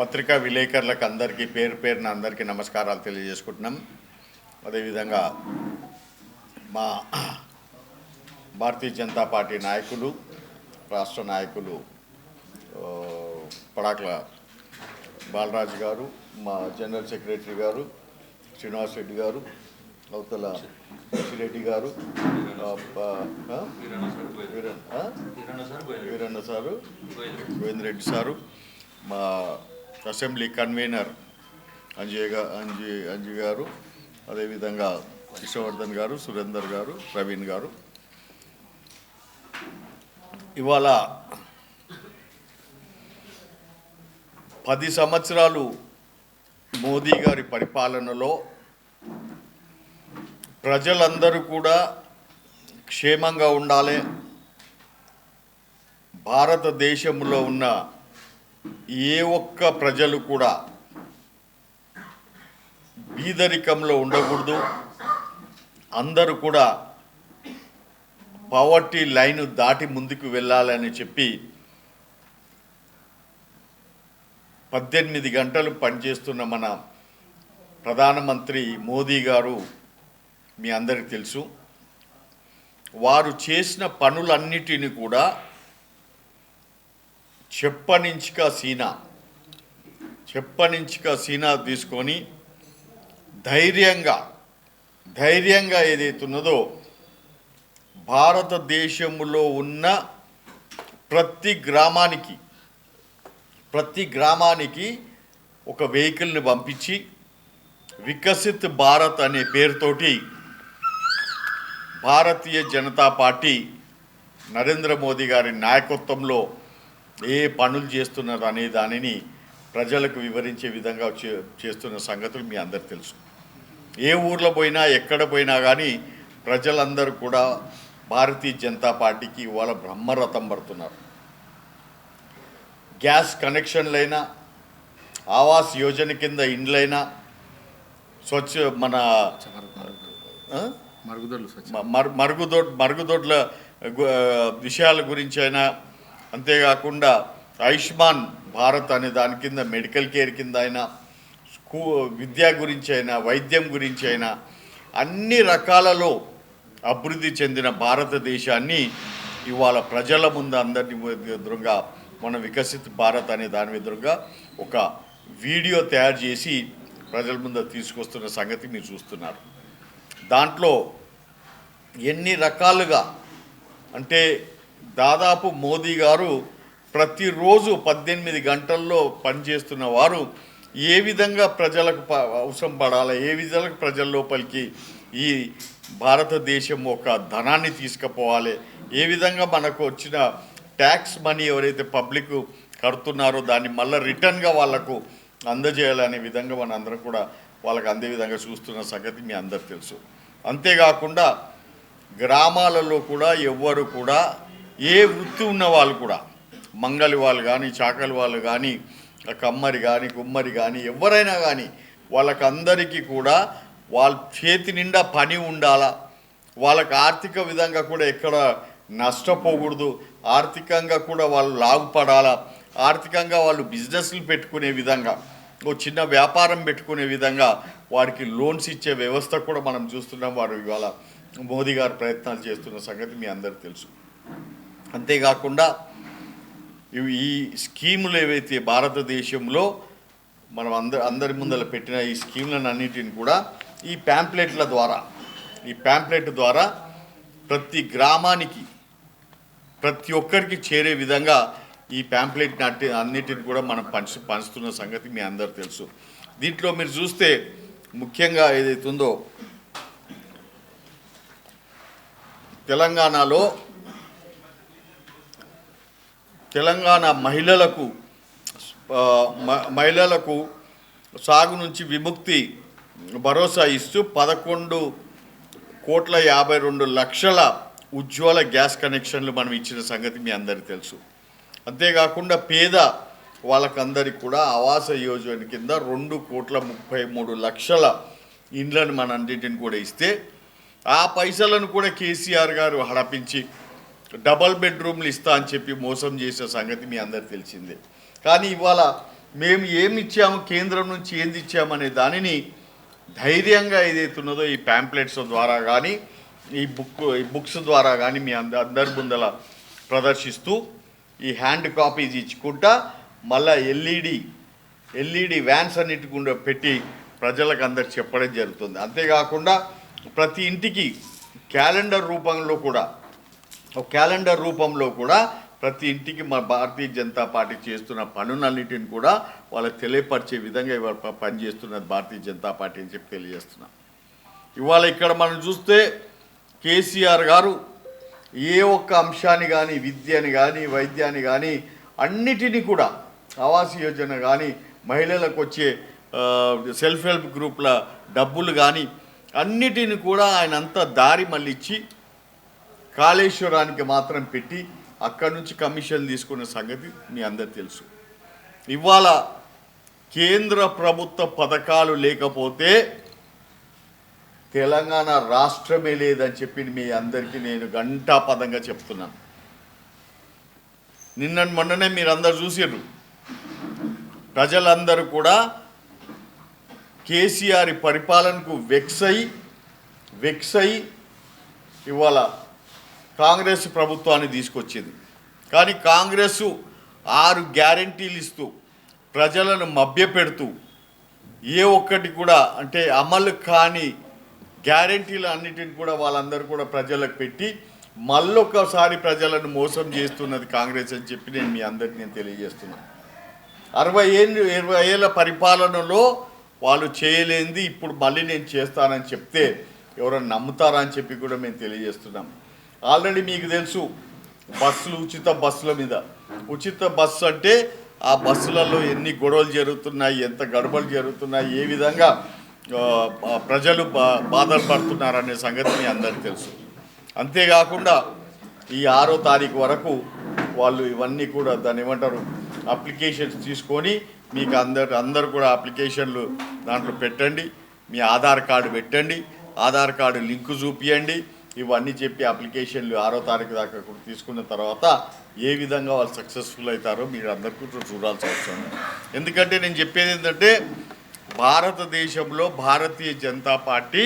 పత్రికా విలేకరులకు అందరికీ పేరు పేరున అందరికీ నమస్కారాలు తెలియజేసుకుంటున్నాం. అదేవిధంగా మా భారతీయ జనతా పార్టీ నాయకులు రాష్ట్ర నాయకులు పడాకుల బాలరాజు గారు మా జనరల్ సెక్రటరీ గారు శ్రీనివాస్ రెడ్డి గారు అవతల రెడ్డి గారు? వీరన్న సారు గోవింద్ రెడ్డి సారు మా అసెంబ్లీ కన్వీనర్ అంజయ్గా అంజయ్ అంజయ్ గారు అదేవిధంగా విష్ణువర్ధన్ గారు సురేందర్ గారు ప్రవీణ్ గారు. ఇవాళ పది సంవత్సరాలు మోదీ గారి పరిపాలనలో ప్రజలందరూ కూడా క్షేమంగా ఉండాలి. భారతదేశంలో ఉన్న ఏ ఒక్క ప్రజలు కూడా బీదరికంలో ఉండకూడదు. అందరూ కూడా పవర్టీ లైన్ దాటి ముందుకు వెళ్ళాలని చెప్పి పద్దెనిమిది గంటలు పనిచేస్తున్న మన ప్రధానమంత్రి మోదీ గారు మీ అందరికి తెలుసు. వారు చేసిన పనులన్నిటిని కూడా చెప్పనించుక సీనా. చెప్పనించుక సీనా తీసుకొని ధైర్యంగా ధైర్యంగా ఏదైతున్నదో భారతదేశంలో ఉన్న ప్రతి గ్రామానికి ప్రతి గ్రామానికి ఒక వెహికల్ని పంపించి వికసిత్ భారత్ అనే పేరుతోటి భారతీయ జనతా పార్టీ నరేంద్ర మోదీ గారి నాయకత్వంలో ఏ పనులు చేస్తున్నారు అనే దానిని ప్రజలకు వివరించే విధంగా చే- చేస్తున్న సంగతులు మీ అందరు తెలుసు ఏ ఊర్లో పోయినా ఎక్కడ పోయినా కానీ ప్రజలందరూ కూడా భారతీయ జనతా పార్టీకి ఇవాళ బ్రహ్మరథం పడుతున్నారు గ్యాస్ కనెక్షన్లైనా ఆవాస్ యోజన కింద ఇండ్లైనా స్వచ్ఛ మన? మరుగుదొడ్లు మరుగుదొడ్ మరుగుదొడ్ల విషయాల గురించి అయినా అంతేకాకుండా ఆయుష్మాన్ భారత్ అనే దాని కింద మెడికల్ కేర్ కింద అయినా స్కూ విద్య గురించి అయినా వైద్యం గురించి అయినా అన్ని రకాలలో అభివృద్ధి చెందిన భారతదేశాన్ని ఇవాళ ప్రజల ముందు అందరిని ఎదురుగా మన వికసిత్ భారత్ అనే దాని ఎదురుగా ఒక వీడియో తయారు చేసి ప్రజల ముందు తీసుకొస్తున్న సంగతి మీరు చూస్తున్నారు. దాంట్లో ఎన్ని రకాలుగా అంటే దాదాపు మోదీ గారు ప్రతిరోజు పద్దెనిమిది గంటల్లో పనిచేస్తున్న వారు ఏ విధంగా ప్రజలకు ప- అవసరం పడాలి ఏ విధంగా ప్రజల లోపలికి ఈ భారతదేశం ఒక ధనాన్ని తీసుకుపోవాలి ఏ విధంగా మనకు వచ్చిన ట్యాక్స్ మనీ ఎవరైతే పబ్లిక్ కడుతున్నారో దాన్ని మళ్ళీ రిటర్న్గా వాళ్ళకు అందజేయాలనే విధంగా మన అందరం కూడా వాళ్ళకి అందే విధంగా చూస్తున్న సంగతి మీ అందరు తెలుసు. అంతేకాకుండా గ్రామాలలో కూడా ఎవ్వరు కూడా ఏ వృత్తి ఉన్న వాళ్ళు కూడా మంగలి వాళ్ళు కానీ చాకలి వాళ్ళు కానీ కమ్మరి కానీ కుమ్మరి కానీ ఎవరైనా కానీ వాళ్ళకందరికీ కూడా వాళ్ళ చేతి నిండా పని ఉండాలా? వాళ్ళకి ఆర్థిక విధంగా కూడా ఎక్కడ నష్టపోకూడదు. ఆర్థికంగా కూడా వాళ్ళు లాభపడాలా? ఆర్థికంగా వాళ్ళు బిజినెస్లు పెట్టుకునే విధంగా ఓ చిన్న వ్యాపారం పెట్టుకునే విధంగా వారికి లోన్స్ ఇచ్చే వ్యవస్థ కూడా మనం చూస్తున్నాం. వారు ఇవాళ మోదీ గారు ప్రయత్నాలు చేస్తున్న సంగతి మీ అందరు తెలుసు. అంతేకాకుండా ఈ స్కీములు ఏవైతే భారతదేశంలో మనం అందరి అందరి ముందర పెట్టిన ఈ స్కీములను అన్నిటిని కూడా ఈ ప్యాంప్లెట్ల ద్వారా ఈ ప్యాంప్లెట్ ద్వారా ప్రతి గ్రామానికి ప్రతి ఒక్కరికి చేరే విధంగా ఈ ప్యాంప్లెట్ అట్టి అన్నిటిని కూడా మనం పంచు పంచుతున్న సంగతి మీ అందరు తెలుసు. దీంట్లో మీరు చూస్తే ముఖ్యంగా ఏదైతుందో తెలంగాణలో తెలంగాణ మహిళలకు మహిళలకు సాగు నుంచి విముక్తి భరోసా ఇస్తూ పదకొండు కోట్ల యాభై రెండు లక్షల ఉజ్వల గ్యాస్ కనెక్షన్లు మనం ఇచ్చిన సంగతి మీ అందరికీ తెలుసు. అంతేకాకుండా పేద వాళ్ళకందరికి కూడా ఆవాస యోజన కింద రెండు కోట్ల ముప్పై మూడు లక్షల ఇండ్లను మన అన్నింటిని కూడా ఇస్తే ఆ పైసలను కూడా కేసీఆర్ గారు హడపించి డబల్ బెడ్రూమ్లు ఇస్తా అని చెప్పి మోసం చేసే సంగతి మీ అందరికి తెలిసిందే. కానీ ఇవాళ మేము ఏమి ఇచ్చాము కేంద్రం నుంచి ఏంది ఇచ్చామనే దానిని ధైర్యంగా ఏదైతున్నదో ఈ ప్యాంప్లెట్స్ ద్వారా కానీ ఈ బుక్ ఈ బుక్స్ ద్వారా కానీ మీ అంద అందరి ముందల ప్రదర్శిస్తూ ఈ హ్యాండ్ కాపీస్ ఇచ్చుకుంటా మళ్ళా ఎల్ఈడి ఎల్ఈడి వ్యాన్స్ అన్నిటికుండా పెట్టి ప్రజలకు అందరు చెప్పడం జరుగుతుంది. అంతేకాకుండా ప్రతి ఇంటికి క్యాలెండర్ రూపంలో కూడా ఒక క్యాలెండర్ రూపంలో కూడా ప్రతి ఇంటికి మన భారతీయ జనతా పార్టీ చేస్తున్న పనులన్నిటిని కూడా వాళ్ళకి తెలియపరిచే విధంగా ఇవాళ పనిచేస్తున్నది భారతీయ జనతా పార్టీ అని చెప్పి తెలియజేస్తున్నాం. ఇవాళ ఇక్కడ మనం చూస్తే కేసీఆర్ గారు ఏ ఒక్క అంశాన్ని కానీ విద్యని కానీ వైద్యాన్ని కానీ అన్నిటినీ కూడా ఆవాస్ యోజన కానీ మహిళలకు వచ్చే సెల్ఫ్ హెల్ప్ గ్రూప్ల డబ్బులు కానీ అన్నిటిని కూడా ఆయన అంతా దారి మళ్ళించి కాళేశ్వరానికి మాత్రం పెట్టి అక్కడి నుంచి కమిషన్ తీసుకున్న సంగతి మీ అందరు తెలుసు. ఇవాళ కేంద్ర ప్రభుత్వ పథకాలు లేకపోతే తెలంగాణ రాష్ట్రమే లేదని చెప్పి మీ అందరికీ నేను గంటాపదంగా చెప్తున్నాను. నిన్న మొన్ననే మీరందరు చూసారు ప్రజలందరూ కూడా కేసీఆర్ పరిపాలనకు వెక్స్ అయి వెక్స్ అయి ఇవాళ కాంగ్రెస్ ప్రభుత్వాన్ని తీసుకొచ్చింది. కానీ కాంగ్రెస్ ఆరు గ్యారంటీలు ఇస్తూ ప్రజలను మభ్యపెడుతూ ఏ ఒక్కటి కూడా అంటే అమలు కాని గ్యారంటీలు అన్నిటిని కూడా వాళ్ళందరూ కూడా ప్రజలకు పెట్టి మళ్ళొక్కసారి ప్రజలను మోసం చేస్తున్నది కాంగ్రెస్ అని చెప్పి నేను మీ అందరికీ నేను తెలియజేస్తున్నాను అరవై ఏళ్ళు ఇరవై ఏళ్ళ పరిపాలనలో వాళ్ళు చేయలేంది ఇప్పుడు మళ్ళీ నేను చేస్తానని చెప్తే ఎవరైనా నమ్ముతారా అని చెప్పి కూడా మేము తెలియజేస్తున్నాం. ఆల్రెడీ మీకు తెలుసు బస్సులు ఉచిత బస్సుల మీద. ఉచిత బస్సు అంటే ఆ బస్సులలో ఎన్ని గొడవలు జరుగుతున్నాయి ఎంత గడబలు జరుగుతున్నాయి ఏ విధంగా ప్రజలు బా బాధలు పడుతున్నారనే సంగతి మీ అందరికీ తెలుసు. అంతేకాకుండా ఈ ఆరో తారీఖు వరకు వాళ్ళు ఇవన్నీ కూడా దాన్ని ఏమంటారు అప్లికేషన్స్ తీసుకొని మీకు అందరు అందరు కూడా అప్లికేషన్లు దాంట్లో పెట్టండి మీ ఆధార్ కార్డు పెట్టండి ఆధార్ కార్డు లింకు చూపియండి ఇవన్నీ చెప్పి అప్లికేషన్లు ఆరో తారీఖు దాకా కూడా తీసుకున్న తర్వాత ఏ విధంగా వాళ్ళు సక్సెస్ఫుల్ అవుతారో మీరు అందరికీ చూడాల్సి వస్తుంది. ఎందుకంటే నేను చెప్పేది ఏంటంటే భారతదేశంలో భారతీయ జనతా పార్టీ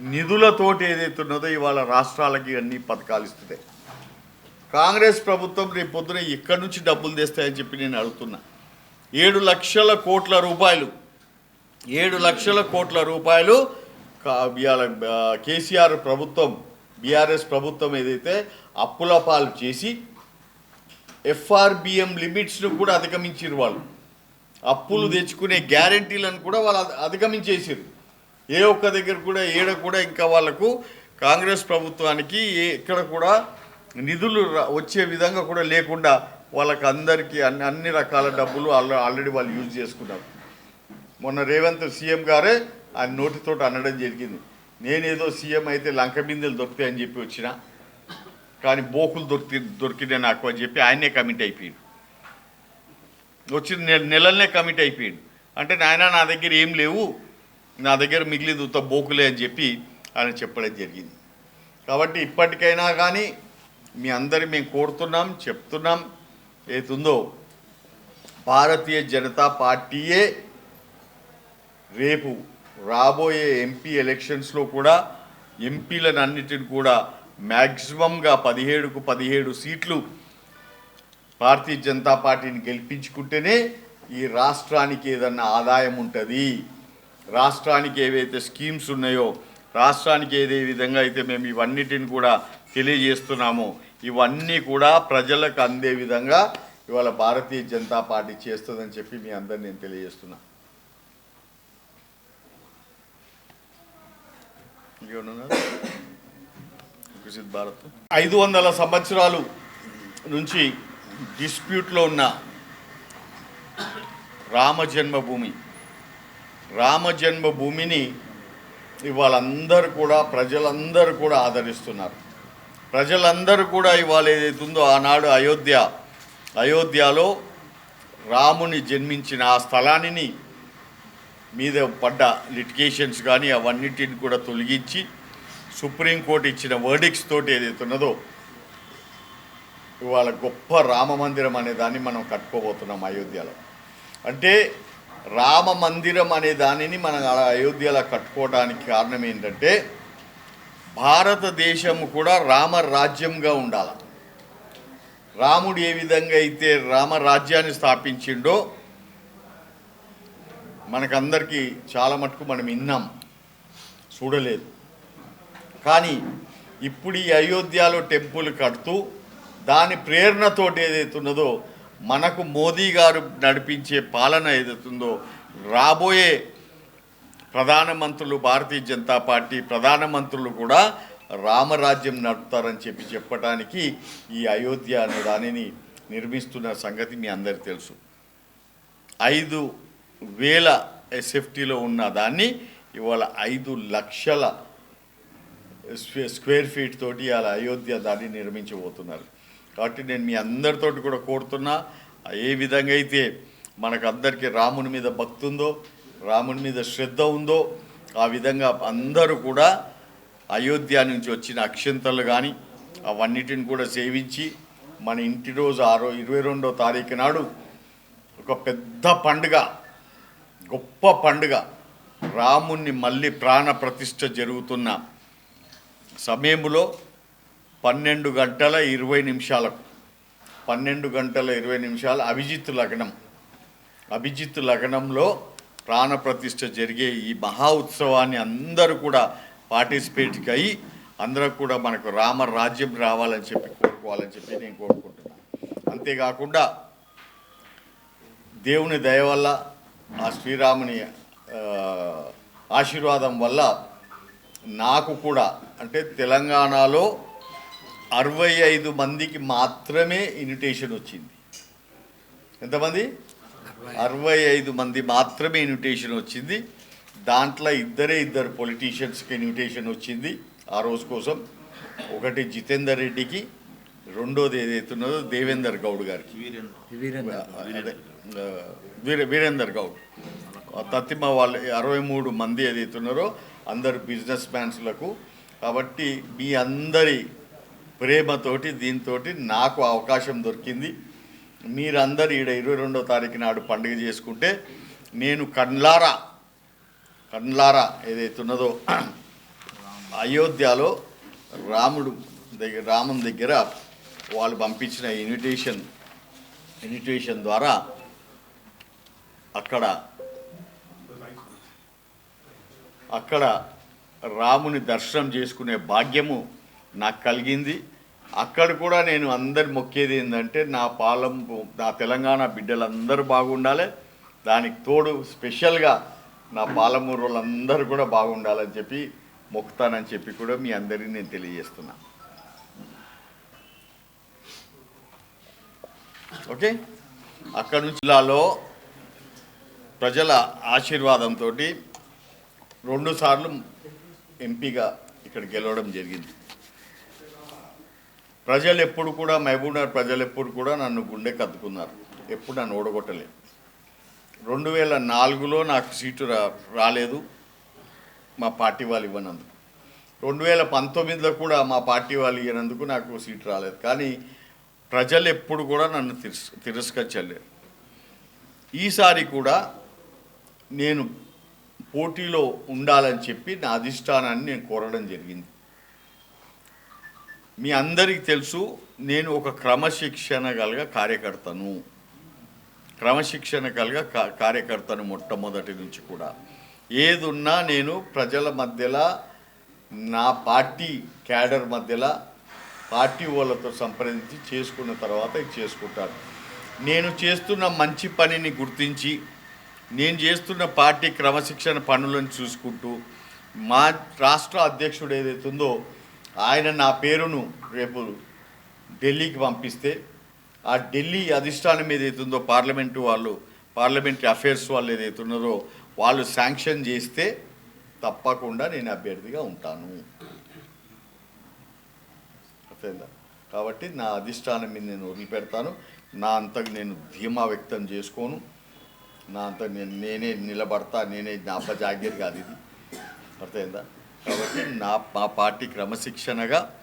నిధులతోటి ఏదైతే ఉన్నదో ఇవాళ రాష్ట్రాలకి అన్ని పథకాలు ఇస్తుంది. కాంగ్రెస్ ప్రభుత్వం రేపు పొద్దున ఎక్కడి నుంచి డబ్బులు తెస్తాయని చెప్పి నేను అడుగుతున్నా. ఏడు లక్షల కోట్ల రూపాయలు ఏడు లక్షల కోట్ల రూపాయలు ఇవాళ కేసీఆర్ ప్రభుత్వం బీఆర్ఎస్ ప్రభుత్వం ఏదైతే అప్పుల పాలు చేసి ఎఫ్ఆర్బిఎం లిమిట్స్ను కూడా అధిగమించారు వాళ్ళు. అప్పులు తెచ్చుకునే గ్యారంటీలను కూడా వాళ్ళు అధిగమించేసారు ఏ ఒక్క దగ్గర కూడా ఏడ కూడా ఇంకా వాళ్ళకు కాంగ్రెస్ ప్రభుత్వానికి ఎక్కడ కూడా నిధులు రా- వచ్చే విధంగా కూడా లేకుండా వాళ్ళకి అందరికీ అన్ని అన్ని రకాల డబ్బులు ఆల్రెడీ వాళ్ళు యూజ్ చేసుకున్నారు. మొన్న రేవంత్ సీఎం గారే ఆయన నోటితోటి అనడం జరిగింది. నేనేదో సీఎం అయితే లంక బిందెలు దొరుకుతాయని చెప్పి వచ్చిన కానీ బోకులు దొరికి దొరికినాయి నాకు అని చెప్పి ఆయనే కమిట్ అయిపోయాడు. వచ్చిన నెల నెలలనే కమిట్ అయిపోయాడు. అంటే నాయన నా దగ్గర ఏం లేవు నా దగ్గర మిగిలింది ఉత్త బోకులే అని చెప్పి ఆయన చెప్పడం జరిగింది. కాబట్టి ఇప్పటికైనా కానీ మీ అందరి మేము కోరుతున్నాం చెప్తున్నాం ఏతుందో భారతీయ జనతా పార్టీయే రేపు రాబోయే ఎంపీ ఎలక్షన్స్లో కూడా ఎంపీలను అన్నిటిని కూడా మ్యాక్సిమంగా పదిహేడుకు పదిహేడు సీట్లు భారతీయ జనతా పార్టీని గెలిపించుకుంటేనే ఈ రాష్ట్రానికి ఏదన్నా ఆదాయం ఉంటుంది. రాష్ట్రానికి ఏవైతే స్కీమ్స్ ఉన్నాయో రాష్ట్రానికి ఏదే విధంగా అయితే మేము ఇవన్నిటిని కూడా తెలియజేస్తున్నామో ఇవన్నీ కూడా ప్రజలకు అందే విధంగా ఇవాళ భారతీయ జనతా పార్టీ చేస్తుందని చెప్పి మీ అందరు నేను తెలియజేస్తున్నాను వికసిత్ భారత్. ఐదు వందల సంవత్సరాలు నుంచి డిస్ప్యూట్లో ఉన్న రామ జన్మభూమి. రామ జన్మభూమిని ఇవాళ అందరూ కూడా ప్రజలందరూ కూడా ఆదరిస్తున్నారు. ప్రజలందరూ కూడా ఇవాళ ఏదైతే ఉందో ఆనాడు అయోధ్య అయోధ్యలో రాముని జన్మించిన ఆ స్థలాన్ని మీద పడ్డ లిటిగేషన్స్ కానీ అవన్నిటిని కూడా తొలగించి సుప్రీంకోర్టు ఇచ్చిన వర్డిక్స్ తోటి ఏదైతే ఉన్నదో ఇవాళ గొప్ప రామ మందిరం అనే దాన్ని మనం కట్టుకోబోతున్నాం అయోధ్యలో. అంటే రామ మందిరం అనే దానిని మనం అలా అయోధ్యలో కట్టుకోవడానికి కారణం ఏంటంటే భారతదేశం కూడా రామరాజ్యంగా ఉండాలి. రాముడు ఏ విధంగా అయితే రామరాజ్యాన్ని స్థాపించిండో మనకందరికీ చాలా మటుకు మనం విన్నాం చూడలేదు. కానీ ఇప్పుడు ఈ అయోధ్యలో టెంపుల్ కడుతూ దాని ప్రేరణతోటి ఏదైతున్నదో మనకు మోదీ గారు నడిపించే పాలన ఏదైతుందో రాబోయే ప్రధానమంత్రులు భారతీయ జనతా పార్టీ ప్రధానమంత్రులు కూడా రామరాజ్యం నడుపుతారని చెప్పి చెప్పడానికి ఈ అయోధ్య అనే దానిని నిర్మిస్తున్న సంగతి మీ అందరికీ తెలుసు. ఐదు వేల ఎస్ఎఫ్టీలో ఉన్న దాన్ని ఇవాళ ఐదు లక్షల స్క్వే- స్క్వేర్ ఫీట్ తోటి అలా అయోధ్య దాన్ని నిర్మించబోతున్నారు. కాబట్టి నేను మీ అందరితోటి కూడా కోరుతున్నా ఏ విధంగా అయితే మనకు అందరికీ రాముని మీద భక్తి ఉందో రాముని మీద శ్రద్ధ ఉందో ఆ విధంగా అందరూ కూడా అయోధ్య నుంచి వచ్చిన అక్షంతలు కానీ అవన్నిటిని కూడా సేవించి మన ఇంటి రోజు ఆరో ఇరవై రెండో తారీఖు నాడు ఒక పెద్ద పండుగ గొప్ప పండుగ. రాముణ్ణి మళ్ళీ ప్రాణ ప్రతిష్ఠ జరుగుతున్న సమయంలో పన్నెండు గంటల ఇరవై నిమిషాలకు పన్నెండు గంటల ఇరవై నిమిషాలు అభిజిత్ లగ్నం. అభిజిత్ లగ్నంలో ప్రాణ ప్రతిష్ఠ జరిగే ఈ మహా ఉత్సవాన్ని అందరూ కూడా పార్టిసిపేట్కి అయ్యి అందరూ కూడా మనకు రామ రాజ్యం రావాలని చెప్పి కోరుకోవాలని చెప్పి నేను కోరుకుంటున్నాను. అంతేకాకుండా దేవుని దయ వల్ల ఆ శ్రీరాముని ఆశీర్వాదం వల్ల నాకు కూడా అంటే తెలంగాణలో అరవై ఐదు మందికి మాత్రమే ఇన్విటేషన్ వచ్చింది. ఎంతమంది? అరవై ఐదు మంది మాత్రమే ఇన్విటేషన్ వచ్చింది. దాంట్లో ఇద్దరే ఇద్దరు పొలిటీషియన్స్కి ఇన్విటేషన్ వచ్చింది ఆ రోజు కోసం. ఒకటి జితేందర్ రెడ్డికి రెండోది ఏదైతున్నదో దేవేందర్ గౌడ్ గారికి. వీర వీరేందర్ గౌడ్. తత్తిమ వాళ్ళు అరవై మూడు మంది ఏదైతున్నారో అందరు బిజినెస్ మ్యాన్స్లకు. కాబట్టి మీ అందరి ప్రేమతోటి దీంతో నాకు అవకాశం దొరికింది. మీరందరు ఈడ ఇరవై రెండో తారీఖు నాడు పండుగ చేసుకుంటే నేను కండ్లారా కండ్లారా ఏదైతున్నదో అయోధ్యలో రాముడు దగ్గర రాముని దగ్గర వాళ్ళు పంపించిన ఇన్విటేషన్ ఇన్విటేషన్ ద్వారా అక్కడ అక్కడ రాముని దర్శనం చేసుకునే భాగ్యము నాకు కలిగింది. అక్కడ కూడా నేను అందరి మొక్కేది ఏంటంటే నా పాలం నా తెలంగాణ బిడ్డలందరూ బాగుండాలి. దానికి తోడు స్పెషల్గా నా పాలమూరు వాళ్ళందరూ కూడా బాగుండాలని చెప్పి మొక్కుతానని చెప్పి కూడా మీ అందరికీ నేను తెలియజేస్తున్నా. ఓకే? అక్కడ నుంచి జిల్లాలో ప్రజల ఆశీర్వాదంతో రెండుసార్లు ఎంపీగా ఇక్కడ గెలవడం జరిగింది. ప్రజలు ఎప్పుడు కూడా మహబూబ్నగర్ ప్రజలు ఎప్పుడు కూడా నన్ను గుండె కత్తుకున్నారు. ఎప్పుడు నన్ను ఓడగొట్టలేదు. రెండు వేల నాలుగులో నాకు సీటు రా రాలేదు మా పార్టీ వాళ్ళు ఇవ్వనందుకు. రెండు వేల పంతొమ్మిదిలో కూడా మా పార్టీ వాళ్ళు ఇవ్వనందుకు నాకు సీటు రాలేదు. కానీ ప్రజలు ఎప్పుడు కూడా నన్ను తిరస్ తిరస్కరించలేరు ఈసారి కూడా నేను పోటీలో ఉండాలని చెప్పి నా అధిష్టానాన్ని నేను కోరడం జరిగింది. మీ అందరికీ తెలుసు నేను ఒక క్రమశిక్షణ కలిగా కార్యకర్తను. క్రమశిక్షణ కలిగ కార్యకర్తను మొట్టమొదటి నుంచి కూడా. ఏదున్నా నేను ప్రజల మధ్యలో నా పార్టీ క్యాడర్ మధ్యలో పార్టీ వాళ్ళతో సంప్రదించి చేసుకున్న తర్వాత ఇది చేసుకుంటాను. నేను చేస్తున్న మంచి పనిని గుర్తించి నేను చేస్తున్న పార్టీ క్రమశిక్షణ పనులను చూసుకుంటూ మా రాష్ట్ర అధ్యక్షుడు ఏదైతుందో ఆయన నా పేరును రేపు ఢిల్లీకి పంపిస్తే ఆ ఢిల్లీ అధిష్టానం ఏదైతుందో పార్లమెంటు వాళ్ళు పార్లమెంటరీ అఫైర్స్ వాళ్ళు ఏదైతున్నదో వాళ్ళు శాంక్షన్ చేస్తే తప్పకుండా నేను అభ్యర్థిగా ఉంటాను. అర్థమైందా? కాబట్టి నా అధిష్టానం మీద నేను వదిలిపెడతాను. నా అంతకు నేను ధీమా వ్యక్తం చేసుకోను. నా నేను నేనే నిలబడతా నేనే నా అబ్బ జాగ్యత కాదు ఇది. అర్థమైందా? కాబట్టి నా మా పార్టీ క్రమశిక్షణగా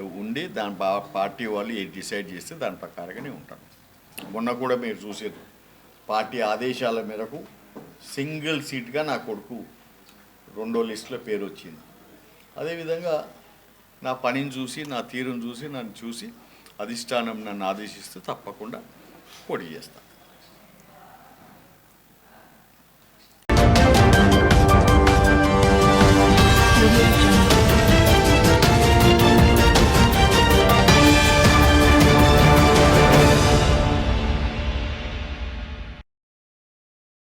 ఉండి దాని పా- పార్టీ వాళ్ళు డిసైడ్ చేస్తే దాని ప్రకారంగానే ఉంటాను మొన్న కూడా మీరు చూసేది. పార్టీ ఆదేశాల మేరకు సింగిల్ సీట్గా నా కొడుకు రెండో లిస్టులో పేరు వచ్చింది. అదేవిధంగా నా పనిని చూసి నా తీరును చూసి నన్ను చూసి అధిష్టానం నన్ను ఆదేశిస్తే తప్పకుండా పోటీ చేస్తాను